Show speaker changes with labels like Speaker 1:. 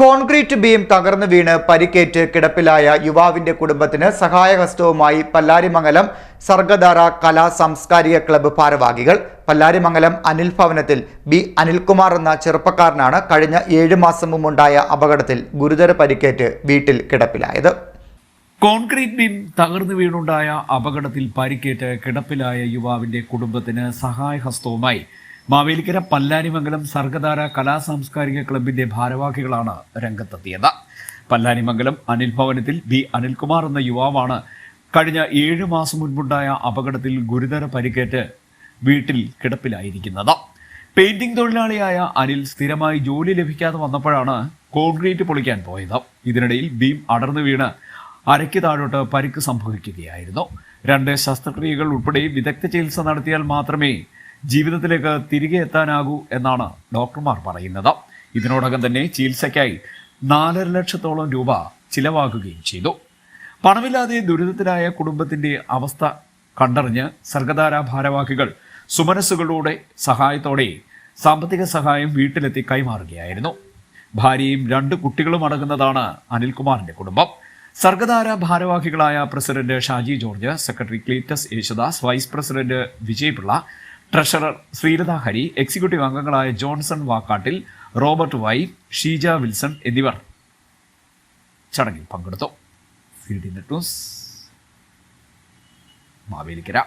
Speaker 1: Concrete beam തകർന്നു വീണ് പരിക്കേറ്റ് കിടപ്പിലായ യുവാവിന്റെ കുടുംബത്തിന് സഹായഹസ്തവുമായി പല്ലാരിമംഗലം സർഗധാര കലാ സാംസ്കാരിക ക്ലബ്ബ് ഭാരവാഹികൾ. പല്ലാരിമംഗലം അനിൽ ഭവനത്തിൽ ബി അനിൽകുമാർ എന്ന ചെറുപ്പക്കാരനാണ് കഴിഞ്ഞ ഏഴ് മാസം മുമ്പുണ്ടായ അപകടത്തിൽ ഗുരുതര പരിക്കേറ്റ് വീട്ടിൽ കിടപ്പിലായത്.
Speaker 2: കോൺക്രീറ്റ് ബീം തകർന്നു വീണുണ്ടായ അപകടത്തിൽ പരിക്കേറ്റ് കിടപ്പിലായ യുവാവിന്റെ കുടുംബത്തിന് സഹായഹസ്തവുമായി മാവേലിക്കര പല്ലാനിമംഗലം സർഗധാര കലാ സാംസ്കാരിക ക്ലബിന്റെ ഭാരവാഹികളാണ് രംഗത്തെത്തിയത്. പല്ലാനിമംഗലം അനിൽ ഭവനത്തിൽ ബി അനിൽകുമാർ എന്ന യുവാവാണ് കഴിഞ്ഞ ഏഴു മാസം മുൻപുണ്ടായ അപകടത്തിൽ ഗുരുതര പരിക്കേറ്റ് വീട്ടിൽ കിടപ്പിലായിരിക്കുന്നത്. പെയിന്റിംഗ് തൊഴിലാളിയായ അനിൽ സ്ഥിരമായി ജോലി ലഭിക്കാതെ വന്നപ്പോഴാണ് കോൺക്രീറ്റ് പൊളിക്കാൻ പോയത്. ഇതിനിടയിൽ ബീം അടർന്നു വീണ് അരയ്ക്ക് താഴോട്ട് പരിക്ക് സംഭവിക്കുകയായിരുന്നു. രണ്ട് ശസ്ത്രക്രിയകൾ ഉൾപ്പെടെ വിദഗ്ധ ചികിത്സ നടത്തിയാൽ മാത്രമേ ജീവിതത്തിലേക്ക് തിരികെ എത്താനാകൂ എന്നാണ് ഡോക്ടർമാർ പറയുന്നത്. ഇതിനോടകം തന്നെ ചികിത്സയ്ക്കായി നാലര ലക്ഷത്തോളം രൂപ ചിലവാക്കുകയും ചെയ്തു. പണമില്ലാതെ ദുരിതത്തിലായ കുടുംബത്തിന്റെ അവസ്ഥ കണ്ടറിഞ്ഞ് സർഗധാര ഭാരവാഹികൾ സുമനസ്സുകളുടെ സഹായത്തോടെ സാമ്പത്തിക സഹായം വീട്ടിലെത്തി കൈമാറുകയായിരുന്നു. ഭാര്യയും രണ്ട് കുട്ടികളും അടങ്ങുന്നതാണ് അനിൽകുമാറിന്റെ കുടുംബം. സർഗധാര ഭാരവാഹികളായ president Shaji George secretary Cleetus Yesudas vice president Vijayapillai treasurer Sreelatha Hari executive അംഗങ്ങളായ Johnson Vakkattil Robert Y Sheeja Wilson എന്നിവർ ചടങ്ങിൽ പങ്കെടുത്തു. Field news Mavelikkara.